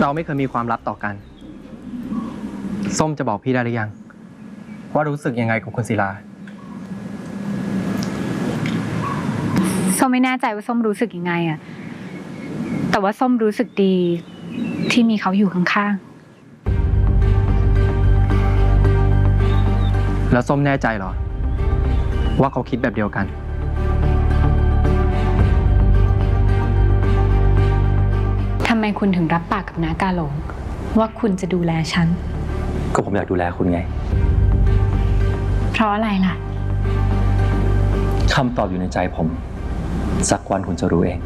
เราไม่เคยมีความลับต่อกัน ส้มจะบอกพี่ได้หรือยัง ว่ารู้สึกยังไงกับคุณศิลา ส้มไม่แน่ใจว่าส้มรู้สึกยังไงอะแต่ว่าส้มรู้สึกดีที่มีเขาอยู่ข้างแล้วส้มแน่ใจเหรอ ว่าเขาคิดแบบเดียวกัน คุณถึงรับปากกับน้ากาหลง ว่าคุณจะดูแลฉัน ก็ผมอยากดูแลคุณไง เพราะอะไรล่ะ คำตอบอยู่ในใจผม สักวันคุณจะรู้เอง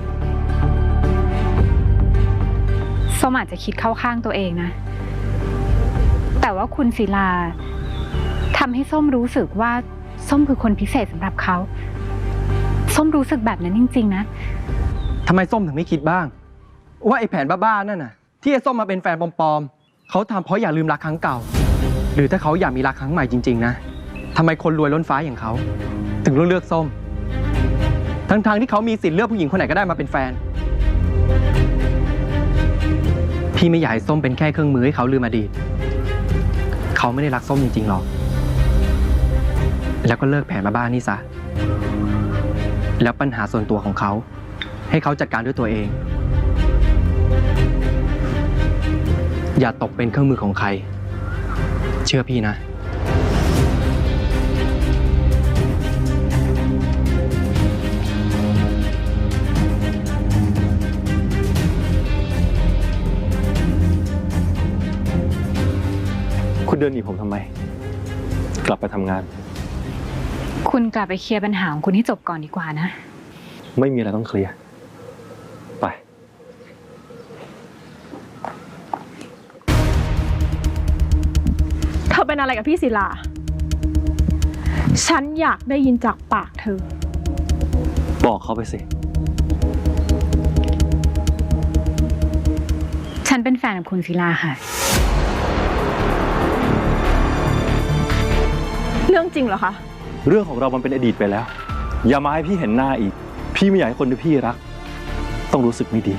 ส้มอาจจะคิดเข้าข้างตัวเองนะ แต่ว่าคุณศิลาทำให้ส้มรู้สึกว่าส้มคือคนพิเศษสำหรับเขา ส้มรู้สึกแบบนั้นจริง ๆ นะ ทำไมส้มถึงไม่คิดบ้าง ว่าไอ้แผนบ้าๆนั่นน่ะ ที่ไอ้ส้มมาเป็นแฟนปลอมๆเขาทำเพราะอยากลืมรักครั้งเก่า หรือถ้าเขาอยากมีรักครั้งใหม่จริงๆนะทำไมคนรวยล้นฟ้าอย่างเขา ถึงเลือกเลือกส้ม ทั้งๆที่เขามีสิทธิ์เลือกผู้หญิงคนไหนก็ได้มาเป็นแฟน พี่ไม่อยากให้ส้มเป็นแค่เครื่องมือให้เขาลืมอดีต เขาไม่ได้รักส้มจริงๆหรอก แล้วก็เลิกแผนบ้าๆนี่ซะ แล้วปัญหาส่วนตัวของเขา ให้เขาจัดการด้วยตัวเอง อย่าตกเป็นเครื่องมือของใคร เชื่อพี่นะ คุณเดินหนีผมทำไม กลับไปทำงาน คุณกลับไปเคลียร์ปัญหาของคุณให้จบก่อนดีกว่านะ ไม่มีอะไรต้องเคลียร์ เธอเป็นอะไรกับพี่ศิลา ฉันอยากได้ยินจากปากเธอ บอกเขาไปสิ ฉันเป็นแฟนกับคุณศิลาค่ะ เรื่องจริงเหรอคะ เรื่องของเรามันเป็นอดีตไปแล้ว อย่ามาให้พี่เห็นหน้าอีก พี่ไม่อยากให้คนที่พี่รัก ต้องรู้สึกไม่ดี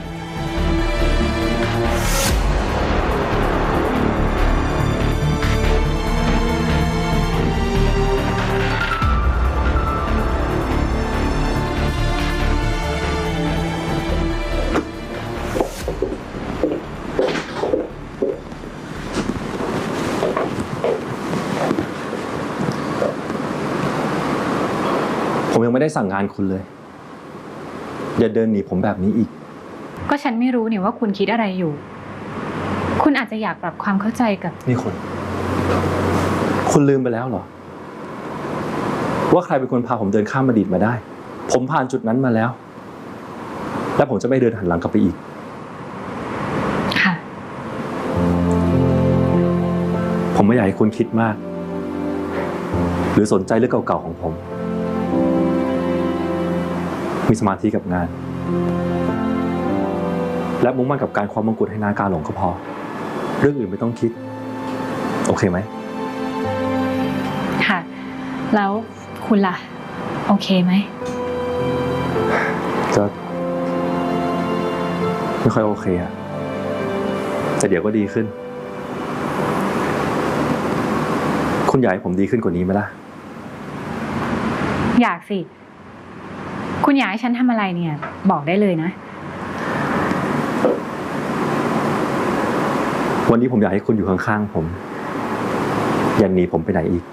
ยังไม่ได้สั่งงานคุณเลย อย่าเดินหนีผมแบบนี้อีก ก็ฉันไม่รู้เนี่ยว่าคุณคิดอะไรอยู่ คุณอาจจะอยากปรับความเข้าใจกับ นี่คุณ คุณลืมไปแล้วเหรอ ว่าใครเป็นคนพาผมเดินข้ามอดีตมาได้ ผมผ่านจุดนั้นมาแล้ว และผมจะไม่เดินหันหลังกลับไปอีก ค่ะ ผมไม่อยากให้คุณคิดมาก หรือสนใจเรื่องเก่าๆของผม มีสมาธิกับงาน และมุ่งมั่นกับการความมงกุฎให้นาการหลงก็พอ เรื่องอื่นไม่ต้องคิด โอเคไหม ค่ะ แล้วคุณล่ะ โอเคไหมก็ไม่ค่อยโอเคอะแต่เดี๋ยวก็ดีขึ้น คุณอยากให้ผมดีขึ้นกว่านี้ไหมล่ะ อยากสิ คุณอยากให้ฉันทำอะไรเนี่ย บอกได้เลยนะ วันนี้ผมอยากให้คุณอยู่ข้างๆผม อย่าหนีผมไปไหนอีก